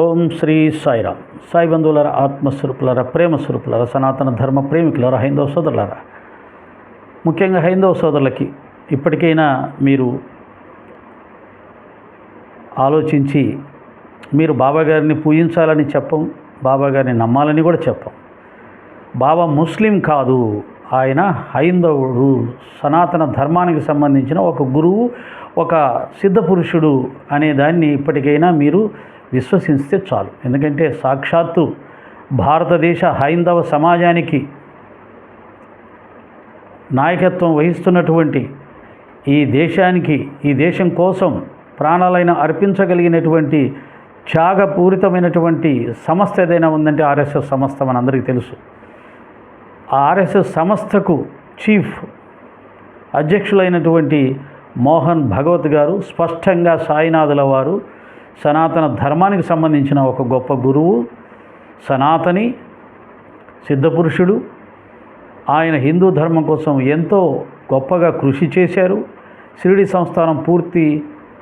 ఓం శ్రీ సాయిరామ్. సాయి బంధువులర ఆత్మస్వరూపులర ప్రేమ స్వరూపులర సనాతన ధర్మ ప్రేమికులర హైందవ సోదరులరా? ముఖ్యంగా హైందవ సోదరులకి ఇప్పటికైనా మీరు ఆలోచించి మీరు బాబా గారిని పూజించాలని చెప్పం బాబా గారిని నమ్మాలని కూడా చెప్పం. బాబా ముస్లిం కాదు ఆయన హైందవుడు. సనాతన ధర్మానికి సంబంధించిన ఒక గురువు ఒక సిద్ధపురుషుడు అనే దాన్ని ఇప్పటికైనా మీరు విశ్వసిస్తే చాలు. ఎందుకంటే సాక్షాత్తు భారతదేశ హైందవ సమాజానికి నాయకత్వం వహిస్తున్నటువంటి ఈ దేశానికి ఈ దేశం కోసం ప్రాణాలైన అర్పించగలిగినటువంటి త్యాగపూరితమైనటువంటి సంస్థ ఏదైనా ఉందంటే ఆర్ఎస్ఎస్ సంస్థ మనందరికీ తెలుసు. ఆ ఆర్ఎస్ఎస్ సంస్థకు చీఫ్ అధ్యక్షులైనటువంటి మోహన్ భగవత్ గారు స్పష్టంగా సాయినాథుల వారు సనాతన ధర్మానికి సంబంధించిన ఒక గొప్ప గురువు సనాతని సిద్ధపురుషుడు. ఆయన హిందూ ధర్మం కోసం ఎంతో గొప్పగా కృషి చేశారు. షిరిడి సంస్థానం పూర్తి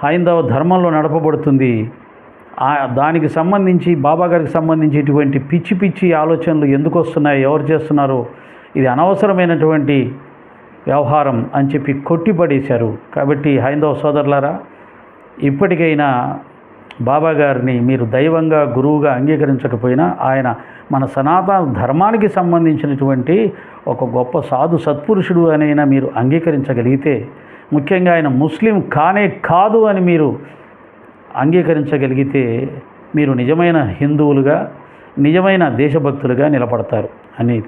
హైందవ ధర్మంలో నడపబడుతుంది. ఆ దానికి సంబంధించి బాబా గారికి సంబంధించి ఇటువంటి పిచ్చి పిచ్చి ఆలోచనలు ఎందుకు వస్తున్నాయి ఎవరు చేస్తున్నారో ఇది అనవసరమైనటువంటి వ్యవహారం అని చెప్పి కొట్టిపడేశారు. కాబట్టి హైందవ సోదరులారా ఇప్పటికైనా బాబా గారిని మీరు దైవంగా గురువుగా అంగీకరించకపోయినా ఆయన మన సనాతన ధర్మానికి సంబంధించినటువంటి ఒక గొప్ప సాధు సత్పురుషుడు అనైనా మీరు అంగీకరించగలిగితే ముఖ్యంగా ఆయన ముస్లిం కానే కాదు అని మీరు అంగీకరించగలిగితే మీరు నిజమైన హిందువులుగా నిజమైన దేశభక్తులుగా నిలబడతారు అని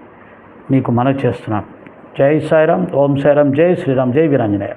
మీకు మనవి చేస్తున్నాను. జై సాయిరామ్ ఓం సాయిరామ్ జై శ్రీరామ్ జై వీరాంజనేయ.